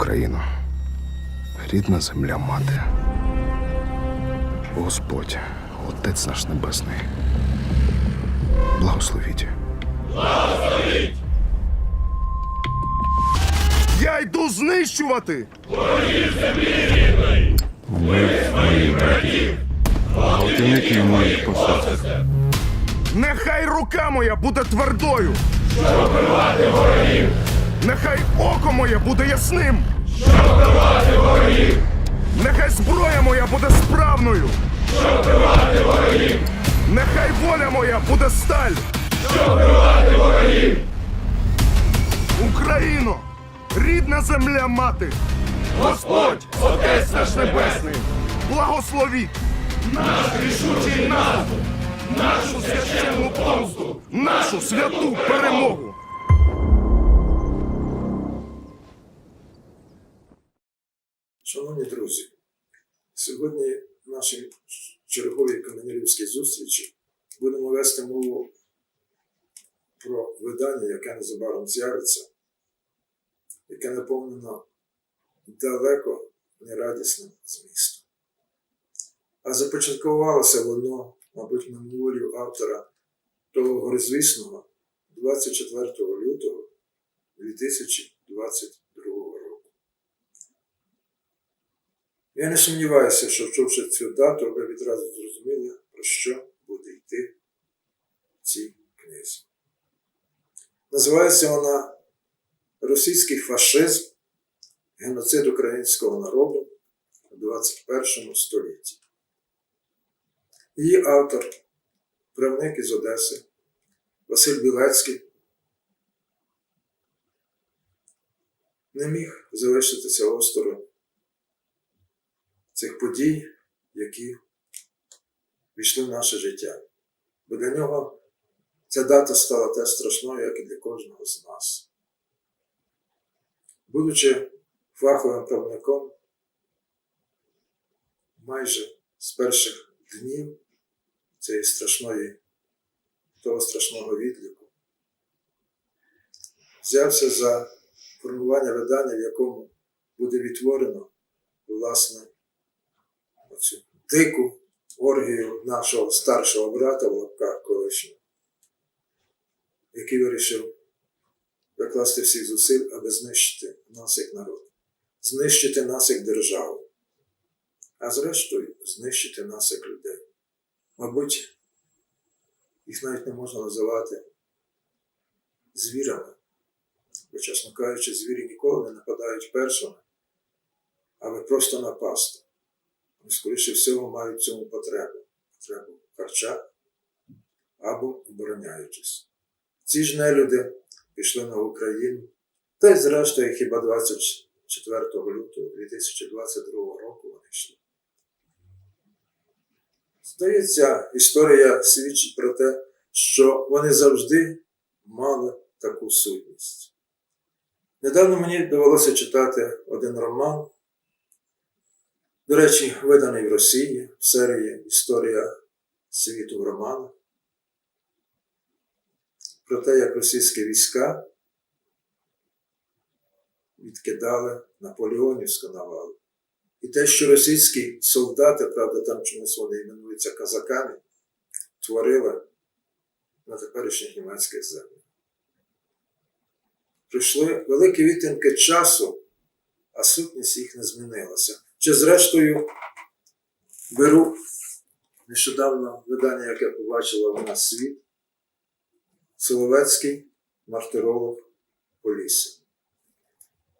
Україну, рідна земля мати. Господь, Отець наш Небесний. Благословіть. Благословіть! Я йду знищувати! Гвалтівників моїх посадок. Нехай рука моя буде твердою. Щоб вбивати ворогів. Нехай око моє буде ясним. Щоб вбивати ворогів. Нехай зброя моя буде справною. Щоб вбивати ворогів. Нехай воля моя буде сталь. Щоб вбивати ворогів. Україно, рідна земля мати. Господь, Отець наш Небесний, благословіть наш рішучий наступ нашу священну помсту, нашу святу перемогу. Шановні друзі, сьогодні в нашій черговій каменярівській зустрічі будемо вести мову про видання, яке незабаром з'явиться, яке наповнено далеко нерадісним змістом. А започаткувалося воно, мабуть, меморію автора того горизвісного 24 лютого 2022 року. Я не сумніваюся, що вчувши цю дату, ви відразу зрозуміли, про що буде йти в цій книзі. Називається вона Російський фашизм, геноцид українського народу у 21 столітті. Її автор, правник із Одеси Василь Білецький, не міг залишитися осторонь цих подій, які війшли в наше життя. Бо для нього ця дата стала теж страшною, як і для кожного з нас. Будучи фаховим правником, майже з перших днів цієї страшної, того страшного відліку, взявся за формування видання, в якому буде відтворено, власне, оцю дику оргію нашого старшого брата в лапках колишнього, який вирішив докласти всіх зусиль, аби знищити нас як народ, знищити нас як державу, а зрештою знищити нас як людей. Мабуть, їх навіть не можна називати звірами, бо, чесно кажучи, звірі ніколи не нападають першими, аби просто напасти скоріше всього, мають цьому потребу. Потребу харча або обороняючись. Ці ж нелюди пішли на Україну, та й зрештою хіба 24 лютого 2022 року вони йшли. Здається, історія свідчить про те, що вони завжди мали таку сутність. Недавно мені довелося читати один роман до речі, виданий в Росії в серії Історія світу в романах. Про те, як російські війська відкидали Наполеонівську навалу. І те, що російські солдати, правда, там чомусь вони іменуються казаками, творили на теперішніх німецьких землях. Прийшли великі відтинки часу, а сутність їх не змінилася. Чи зрештою беру нещодавно видання, яке побачила в нас світ, Соловецький мартиролог Полісся.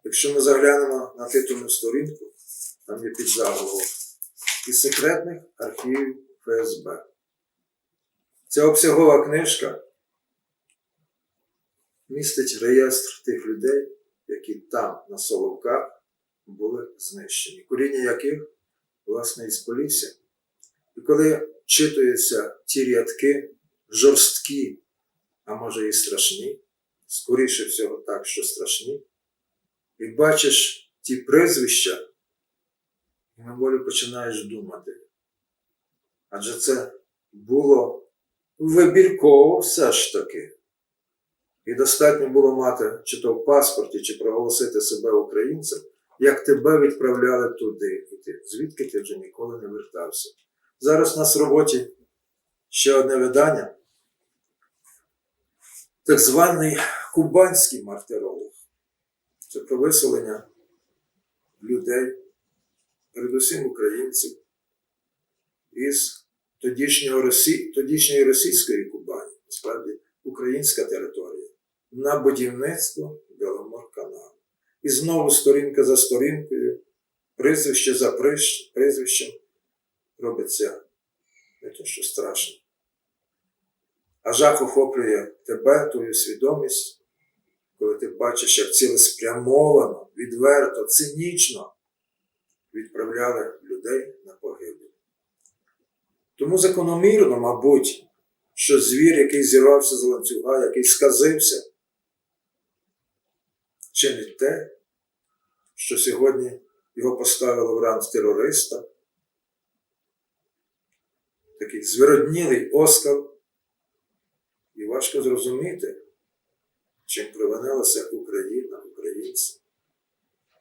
Якщо ми заглянемо на титульну сторінку, там є підзаголовок із секретних архівів ФСБ. Ця обсягова книжка містить реєстр тих людей, які там, на Соловках, були знищені, коріння яких, власне, із Полісся. І коли читуються ті рядки, жорсткі, а може і страшні, скоріше всього так, що страшні, і бачиш ті прізвища, і мимоволі починаєш думати. Адже це було вибірково все ж таки. І достатньо було мати чи то в паспорті, чи проголосити себе українцем, як тебе відправляли туди, і ти, звідки ти вже ніколи не вертався. Зараз у нас в роботі ще одне видання, так званий кубанський мартиролог. Це про виселення людей, передусім українців, із тодішнього Росі... тодішньої російської Кубані, насправді українська територія, на будівництво Беломорканалу. І знову сторінка за сторінкою, прізвище за прізвищем робиться не то, що страшно. А жах охоплює тебе, твою свідомість, коли ти бачиш, як цілеспрямовано, відверто, цинічно відправляли людей на погибель. Тому закономірно, мабуть, що звір, який зірвався з ланцюга, який сказився, чинить те, що сьогодні його поставило в ранг терориста, такий звироднілий оскар, і важко зрозуміти, чим провинилася Україна, українці,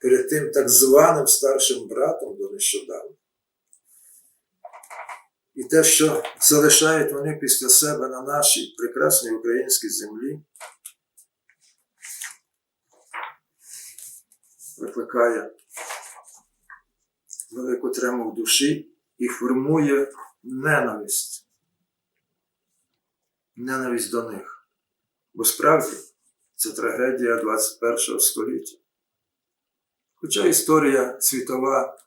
перед тим так званим старшим братом до нещодавно. І те, що залишають вони після себе на нашій прекрасній українській землі, викликає велику трему в душі і формує ненависть. Ненависть до них. Бо справді це трагедія 21 століття. Хоча історія світова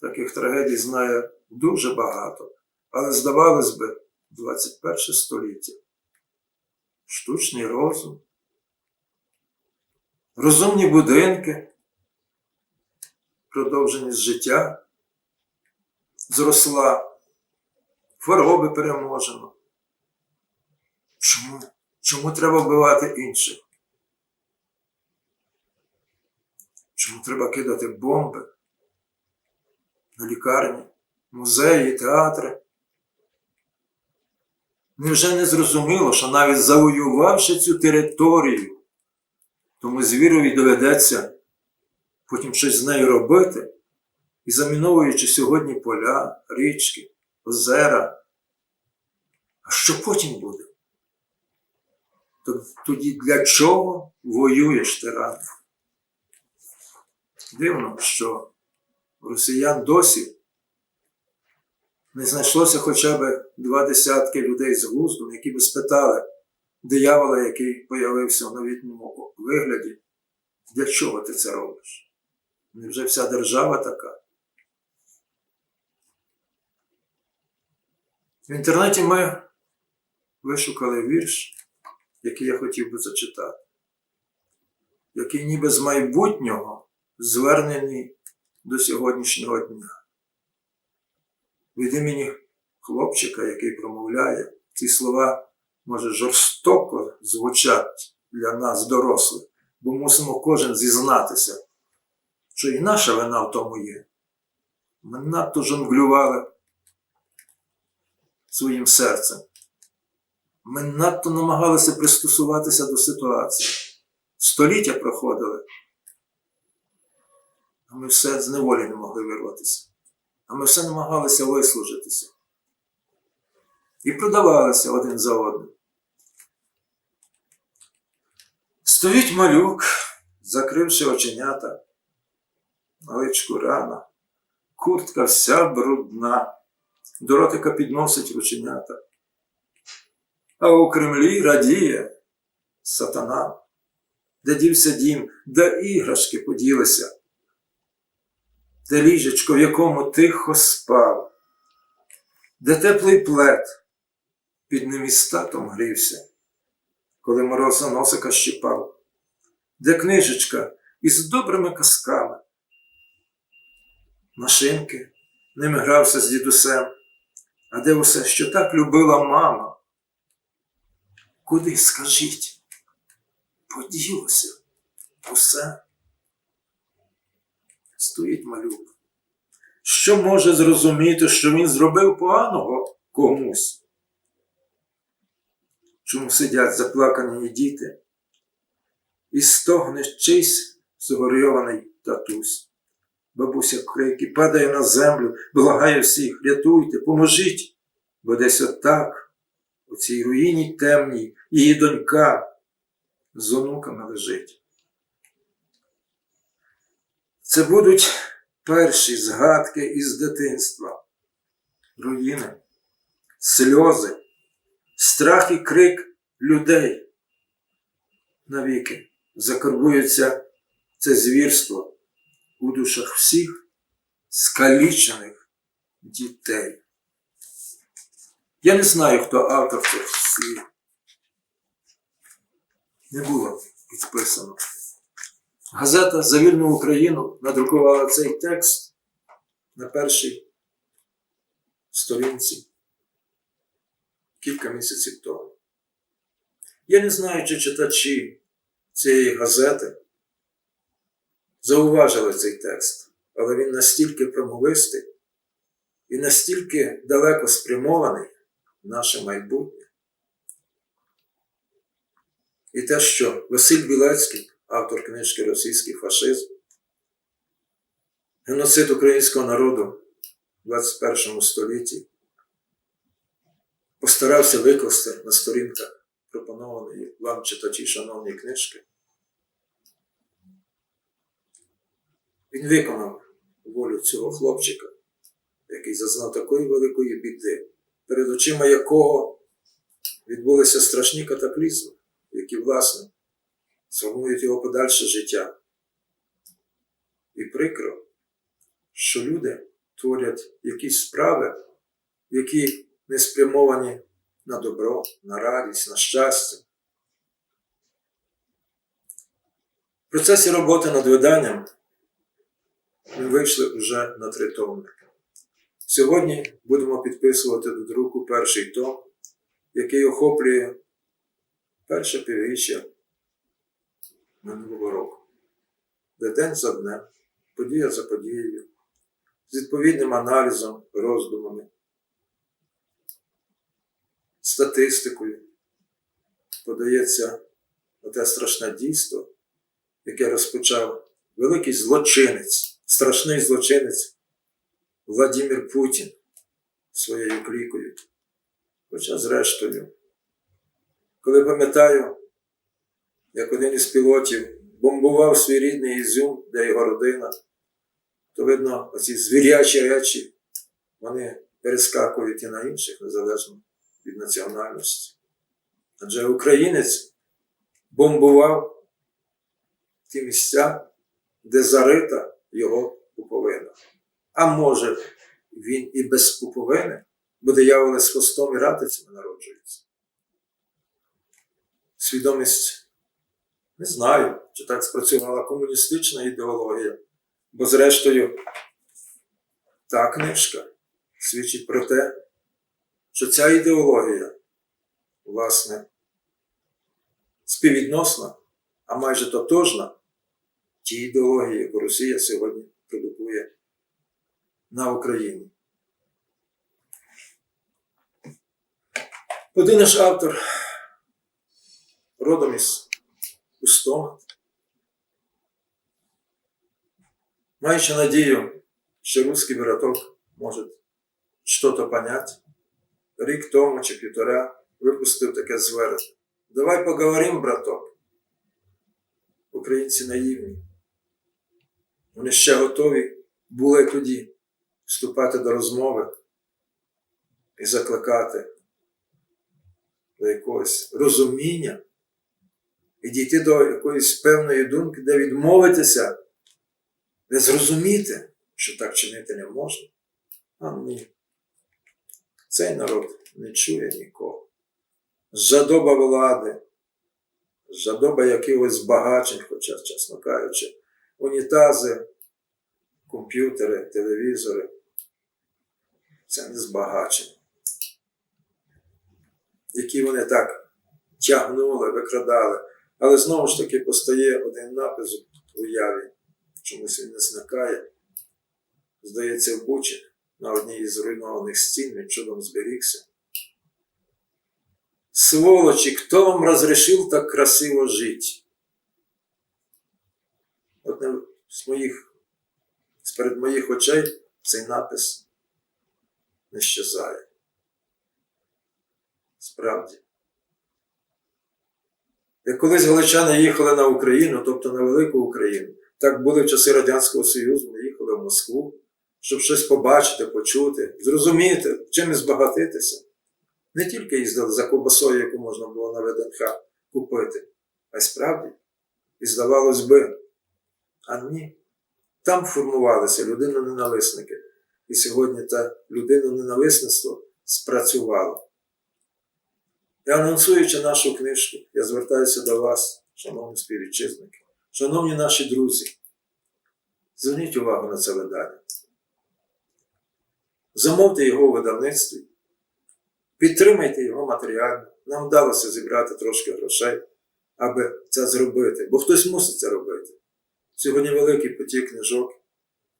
таких трагедій знає дуже багато, але здавалось би, 21 століття. Штучний розум, розумні будинки, продовженість життя, зросла, хвороби переможено. Чому? Чому треба вбивати інших? Чому треба кидати бомби на лікарні, музеї, театри? Невже не зрозуміло, що навіть завоювавши цю територію, тому звірові доведеться потім щось з нею робити, і заміновуючи сьогодні поля, річки, озера. А що потім буде? Тоді для чого воюєш тиран? Дивно, що росіян досі не знайшлося хоча б два десятки людей з глузду, які би спитали диявола, який появився в новітньому вигляді, для чого ти це робиш? Невже вся держава така? В інтернеті ми вишукали вірш, який я хотів би зачитати, який ніби з майбутнього звернений до сьогоднішнього дня. Від імені хлопчика, який промовляє, ці слова, може, жорстоко звучать для нас, дорослих, бо мусимо кожен зізнатися, що і наша вина в тому є. Ми надто жонглювали своїм серцем. Ми надто намагалися пристосуватися до ситуації. Століття проходили, а ми все з неволі не могли вирватися. А ми все намагалися вислужитися. І продавалися один за одним. Стоїть малюк, закривши оченята, на личку рана, куртка вся брудна, до ротика підносить рученята. А у Кремлі радіє сатана, де дівся дім, де іграшки поділися, де ліжечко, в якому тихо спав, де теплий плед під немістатом грівся, коли мороз носика щипав, де книжечка із добрими казками, машинки, ними грався з дідусем, а де усе, що так любила мама. Куди скажіть? Поділося усе. Стоїть малюк. Що може зрозуміти, що він зробив поганого комусь? Чому сидять заплакані діти? І стогне чийсь згорьований татусь. Бабуся крики, падає на землю, благає всіх, рятуйте, поможіть. Бо десь отак, у цій руїні темній, її донька з онуками лежить. Це будуть перші згадки із дитинства, руїни, сльози, страх і крик людей. Навіки закарбується це звірство у душах всіх скалічених дітей. Я не знаю, хто автор цих слів. Не було підписано. Газета за вільну Україну надрукувала цей текст на першій сторінці кілька місяців тому. Я не знаю, чи читачі цієї газети зауважили цей текст, але він настільки промовистий і настільки далеко спрямований в наше майбутнє. І те, що Василь Білецький, автор книжки Російський фашизм, геноцид українського народу в 21 столітті, постарався викласти на сторінках пропонованої вам читачі шановні книжки. Він виконав волю цього хлопчика, який зазнав такої великої біди, перед очима якого відбулися страшні катаклізми, які, власне, сформують його подальше життя. І прикро, що люди творять якісь справи, які не спрямовані на добро, на радість, на щастя. В процесі роботи над виданням ми вийшли вже на три томники. Сьогодні будемо підписувати до друку перший том, який охоплює перше півріччя минулого року, де день за днем, подія за подією, з відповідним аналізом, роздумами, статистикою подається те страшне дійство, яке розпочав великий злочинець, страшний злочинець Владимир Путін своєю клікою. Хоча, зрештою, коли пам'ятаю, як один із пілотів бомбував свій рідний Ізюм, де його родина, то видно, оці звірячі речі, вони перескакують і на інших, незалежно від національності. Адже українець бомбував ті місця, де зарита його пуповина. А може, він і без пуповини, бо дияволи з хвостом і ратицями народжуються. Свідомість не знаю, чи так спрацювала комуністична ідеологія, бо, зрештою, та книжка свідчить про те, що ця ідеологія, власне, співвідносна, а майже тотожна тій ідеології, яку Росія сьогодні продукує на Україні. Один наш автор родом із Устома, маючи надію, що русский браток може щось понять, рік тому чи півтора випустив таке звернення. Давай поговоримо, браток. Українці наївні. Вони ще готові були тоді вступати до розмови і закликати до якогось розуміння і дійти до якоїсь певної думки, де відмовитися, де зрозуміти, що так чинити не можна. А ні. Цей народ не чує нікого. Жадоба влади, жадоба якихось збагачень, хоча, чесно кажучи, унітази, комп'ютери, телевізори. Це не збагачення. Які вони так тягнули, викрадали. Але знову ж таки постає один напис в уяві, чомусь він не зникає. Здається, в Бучі на одній із зруйнованих стін він чудом зберігся. Сволочи, кто вам разрешил так красиво жить? Одне з моїх З-перед моїх очей цей напис не щезає. Справді. Як колись галичани їхали на Україну, тобто на велику Україну, так були в часи Радянського Союзу, ми їхали в Москву, щоб щось побачити, почути, зрозуміти, чимось збагатитися. Не тільки їздили за ковбасою, яку можна було на ВДНХ купити, а й справді. І здавалось би, а ні. Там формувалися людиноненависники. І сьогодні те людиноненависництво спрацювало. І анонсуючи нашу книжку, я звертаюся до вас, шановні співвітчизники, шановні наші друзі. Зверніть увагу на це видання. Замовте його у видавництві, підтримайте його матеріально. Нам вдалося зібрати трошки грошей, аби це зробити, бо хтось мусить це робити. Сьогодні великий потік книжок,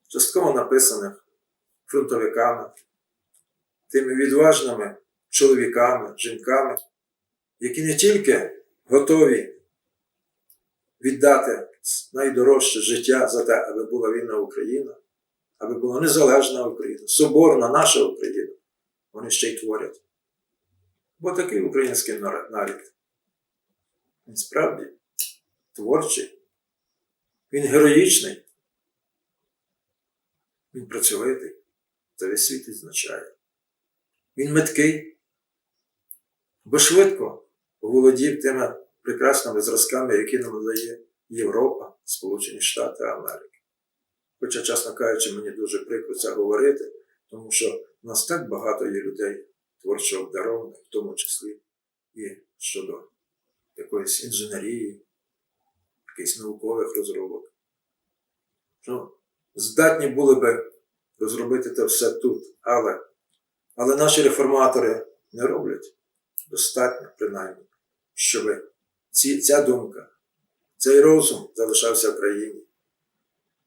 частково написаних фронтовиками, тими відважними чоловіками, жінками, які не тільки готові віддати найдорожче життя за те, аби була вільна Україна, аби була незалежна Україна, соборна наша Україна, вони ще й творять. Бо такий український нар- нарід. Він справді творчий, він героїчний, він працьовитий, це весь світ відзначає. Він меткий, бо швидко володів тими прекрасними зразками, які нам дає Європа, Сполучені Штати Америки. Хоча, чесно кажучи, мені дуже прикро це говорити, тому що в нас так багато є людей творчо обдарованих, в тому числі і щодо якоїсь інженерії, якихось наукових розробок. Що здатні були би розробити це все тут, але, але наші реформатори не роблять достатньо, принаймні, щоб ці, ця думка, цей розум залишався в країні.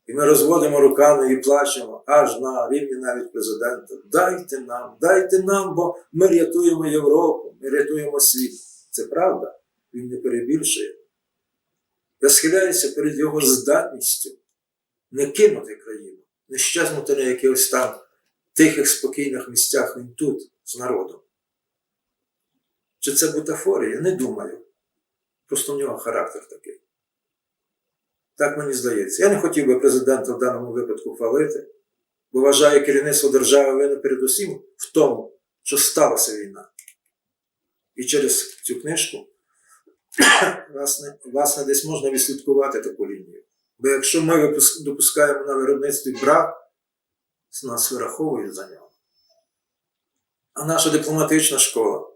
І ми розводимо руками і плачемо аж на рівні навіть президента. Дайте нам, дайте нам, бо ми рятуємо Європу, ми рятуємо світ. Це правда, він не перебільшує. Я перед його здатністю не кинути країну, не щезнути на якихось там тихих, спокійних місцях він тут, з народом. Чи це бутафорія? Не думаю. Просто в нього характер такий. Так мені здається. Я не хотів би президента в даному випадку хвалити, бо вважаю керівництво держави винне передусім в тому, що сталася війна. І через цю книжку, власне, власне, десь можна відслідкувати таку лінію. Бо якщо ми допускаємо на виробництві брак, нас вираховують за нього. А наша дипломатична школа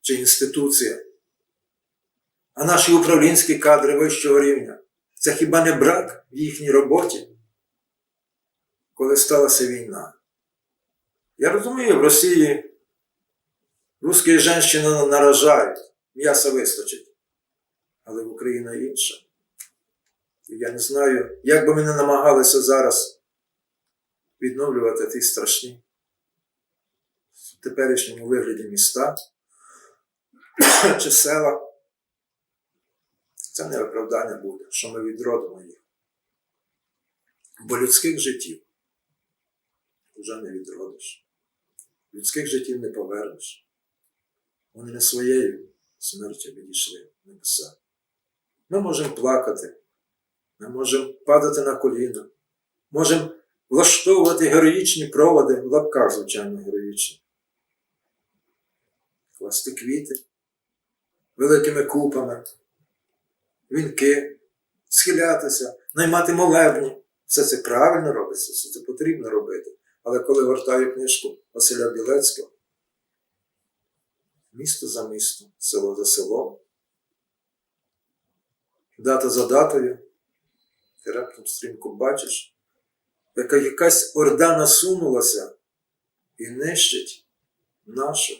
чи інституція, а наші управлінські кадри вищого рівня це хіба не брак в їхній роботі, коли сталася війна? Я розумію, в Росії русські жінки наражають, м'яса вистачить, але в Україні інша. Я не знаю, як би ми не намагалися зараз відновлювати ті страшні в теперішньому вигляді міста чи села. Це не виправдання буде, що ми відродимо їх. Бо людських життів вже не відродиш. Людських життів не повернеш. Вони не своєю смертю відійшли в небеса. Ми можемо плакати, ми можемо падати на коліна, можемо влаштовувати героїчні проводи, в лапках, звичайно, героїчні. Класти квіти великими купами, вінки, схилятися, наймати молебні. Все це правильно робиться, все це потрібно робити. Але коли гортаю книжку Василя Білецького, місто за містом, село за селом, дата за датою, ти раптом стрімко бачиш, яка якась орда насунулася і нищить нашу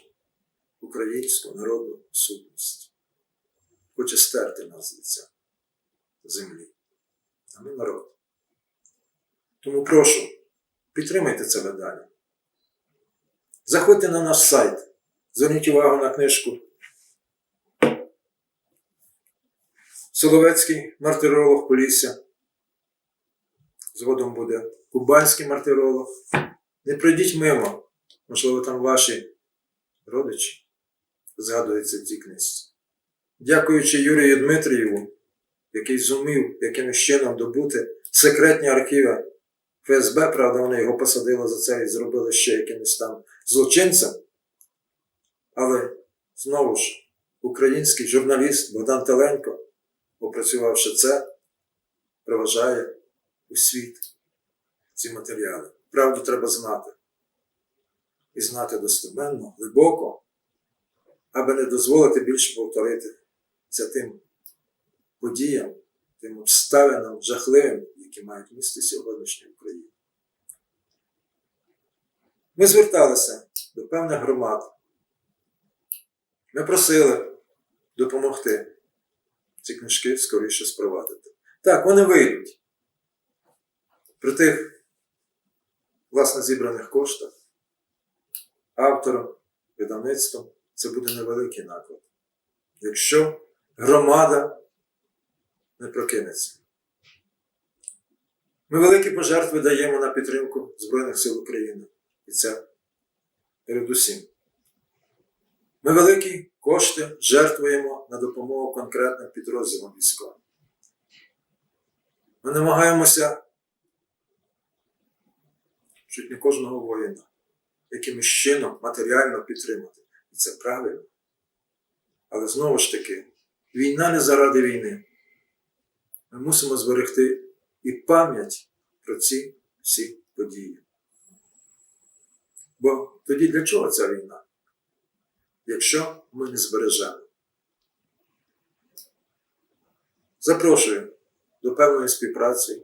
українську народну сутність. Хоче стерти нас з лиця землі. А ми народ. Тому прошу, підтримайте це видання. Заходьте на наш сайт, зверніть увагу на книжку. Соловецький мартиролог Полісся. згодом буде кубанський мартиролог. Не пройдіть мимо, можливо, там ваші родичі згадуються в цій книжці. Дякуючи Юрію Дмитрієву, який зумів якимось чином добути секретні архіви ФСБ, правда, вони його посадили за це і зробили ще якимось там злочинцем. Але знову ж, український журналіст Богдан Теленко, опрацювавши це, проважає у світ ці матеріали. Правду треба знати. І знати достеменно, глибоко, аби не дозволити більше повторитися тим подіям, тим обставинам жахливим, які мають місце сьогоднішньої України. Ми зверталися до певних громад. Ми просили допомогти ці книжки скоріше спровадити. Так, вони вийдуть. При тих, власне, зібраних коштах, автором, видавництвом це буде невеликий наклад. Якщо громада не прокинеться. Ми великі пожертви даємо на підтримку Збройних сил України. І це передусім. Ми великі кошти жертвуємо на допомогу конкретним підрозділам військовим. Ми намагаємося чуть не кожного воїна якимось чином матеріально підтримати. І це правильно. Але знову ж таки, війна не заради війни. Ми мусимо зберегти і пам'ять про ці всі події. Бо тоді для чого ця війна? Якщо ми не збережемо. Запрошую до певної співпраці.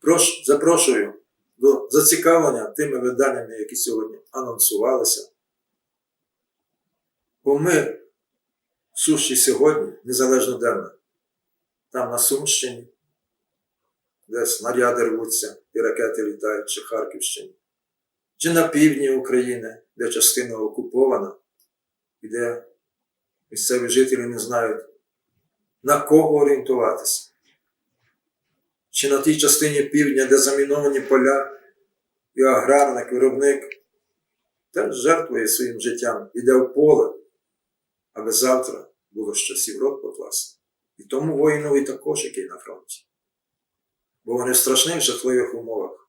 Прош, запрошую до зацікавлення тими виданнями, які сьогодні анонсувалися. Бо ми суші сьогодні, незалежно де ми, там на Сумщині, де снаряди рвуться і ракети літають, чи Харківщині, чи на півдні України, де частина окупована, і де місцеві жителі не знають, на кого орієнтуватися. Чи на тій частині півдня, де заміновані поля, і аграрник, виробник теж жертвує своїм життям, іде в поле, аби завтра було щось і в рот покласти. І тому воїнові також, який на фронті. Бо вони в страшних жахливих умовах.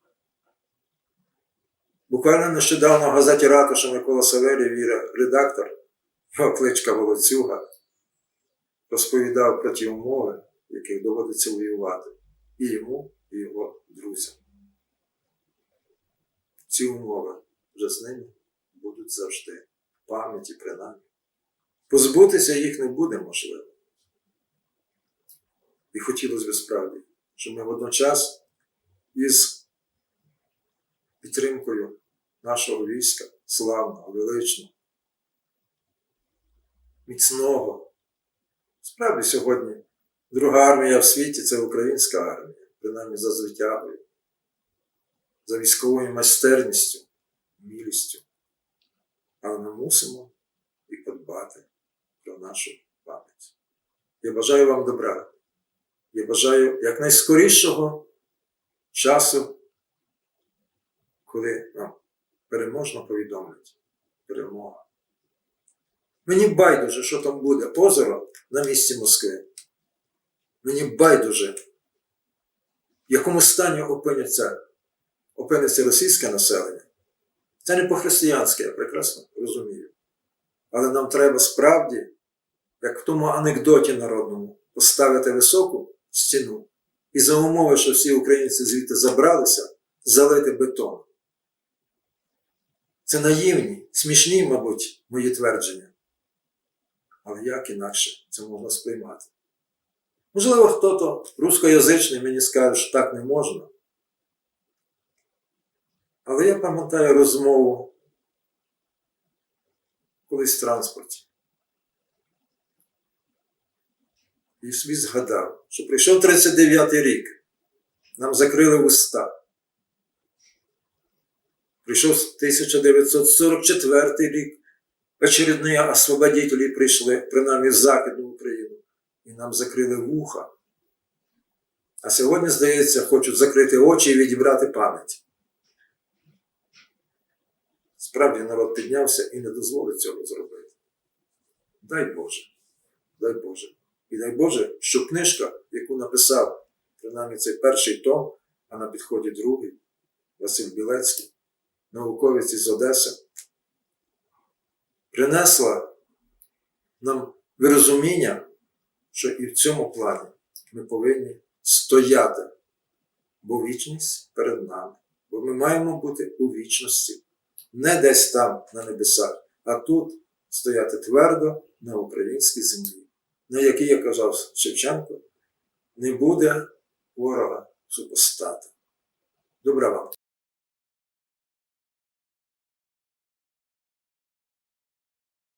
Буквально нещодавно в газеті Ратуша Микола Савелій, Віра, редактор, його кличка Волоцюга, розповідав про ті умови, в яких доводиться воювати і йому, і його друзям. Ці умови вже з ними будуть завжди в пам'яті принаймні. Позбутися їх не буде можливо. І хотілося б справді, щоб ми водночас із підтримкою нашого війська, славного, величного, міцного. Справді сьогодні друга армія в світі це українська армія, принаймні за звитягою, за військовою майстерністю, мілістю. Але ми мусимо і подбати про нашу пам'ять. Я бажаю вам добра. Я бажаю якнайскорішого часу, коли нам переможно повідомлять перемога. Мені байдуже, що там буде озеро на місці Москви. Мені байдуже, в якому стані опиняться, опиниться російське населення. Це не по-християнськи, я прекрасно розумію. Але нам треба справді, як в тому анекдоті народному, поставити високу стіну і за умови, що всі українці звідти забралися, залити бетон. Це наївні, смішні, мабуть, мої твердження. Але як інакше це можна сприймати? Можливо, хто-то рускоязичний мені скаже, що так не можна. Але я пам'ятаю розмову колись в транспорті. І собі згадав, що прийшов 39-й рік, нам закрили уста. Прийшов 1944 рік, очередні освободителі прийшли, принаймні в Західну Україну, і нам закрили вуха. А сьогодні, здається, хочуть закрити очі і відібрати пам'ять. Справді народ піднявся і не дозволить цього зробити. Дай Боже, дай Боже. І дай Боже, що книжка, яку написав, принаймні цей перший том, а на підході другий, Василь Білецький, науковець із Одеси, принесла нам вирозуміння, що і в цьому плані ми повинні стояти, бо вічність перед нами. Бо ми маємо бути у вічності, не десь там на небесах, а тут стояти твердо на українській землі, на якій, як казав Шевченко, не буде ворога супостата. Добра вам.